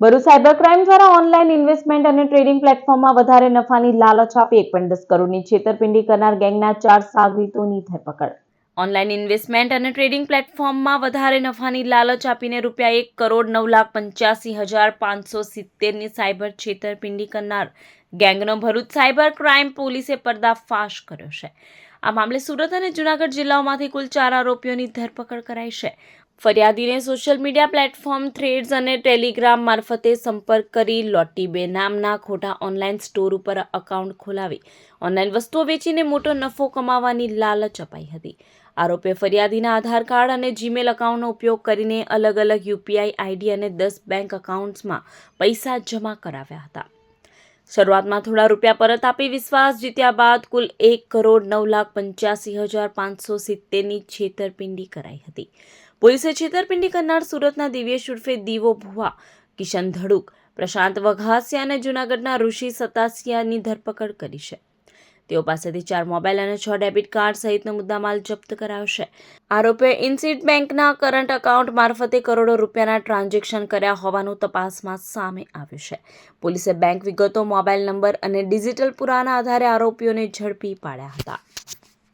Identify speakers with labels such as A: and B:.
A: Bharuch cyber crime દ્વારા online investment અને trading પ્લેટફોર્મમાં વધારે નફાની લાલચ આપી એક પણ દસ કરોડની છેતરપિંડી કરનાર ગેંગના ચાર સાગરીતોની ધરપકડ. ઓનલાઈન ઇન્વેસ્ટમેન્ટ અને ટ્રેડિંગ પ્લેટફોર્મમાં વધારે નફાની લાલચ આપીને રૂપિયા એક કરોડ નવ લાખ પંચ્યાસી હજાર પાંચસો સિત્તેરની સાયબર છેતરપિંડી કરનાર ગેંગનો ભરૂચ સાયબર ક્રાઇમ પોલીસે પર્દાફાશ કર્યો છે. આ મામલે સુરત અને જુનાગઢ જિલ્લાઓમાંથી કુલ ચાર આરોપીઓની ધરપકડ કરાઈ છે. ફરિયાદીને સોશિયલ મીડિયા પ્લેટફોર્મ થ્રેડ્સ અને ટેલિગ્રામ મારફતે સંપર્ક કરી લોટીબે નામના ખોટા ઓનલાઈન સ્ટોર ઉપર અકાઉન્ટ ખોલાવી ઓનલાઈન વસ્તુઓ વેચીને મોટો નફો કમાવાની લાલચ અપાઈ હતી. આરોપીએ ફરિયાદીના આધાર કાર્ડ અને જીમેલ અકાઉન્ટનો ઉપયોગ કરીને અલગ અલગ યુપીઆઈ આઈડી અને દસ બેંક અકાઉન્ટ્સમાં પૈસા જમા કરાવ્યા હતા. શરૂઆતમાં થોડા રૂપિયા પરત આપી વિશ્વાસ જીત્યા બાદ કુલ એક કરોડ નવ લાખ પંચ્યાસી હજાર પાંચસો સિત્તેરની છેતરપિંડી કરાઈ હતી. પોલીસે છેતરપિંડી કરનાર સુરતના દિવ્યેશ ઉર્ફે દીવો ભુવા, કિશન ધડુક, પ્રશાંત વઘાસિયા અને જૂનાગઢના ઋષિ સતાસિયાની ધરપકડ કરી છે. તેઓ પાસેથી ચાર મોબાઈલ અને છ ડેબિટ કાર્ડ સહિતનો મુદ્દામાલ જપ્ત કરાયો છે આરોપીએ ઇન્સિડ બેંકના કરંટ એકાઉન્ટ મારફતે કરોડો રૂપિયાના ટ્રાન્ઝેક્શન કર્યા હોવાનું તપાસમાં સામે આવ્યું છે. પોલીસે બેંક વિગતો, મોબાઈલ નંબર અને ડિજિટલ પુરાના આધારે આરોપીઓને ઝડપી પાડ્યા હતા.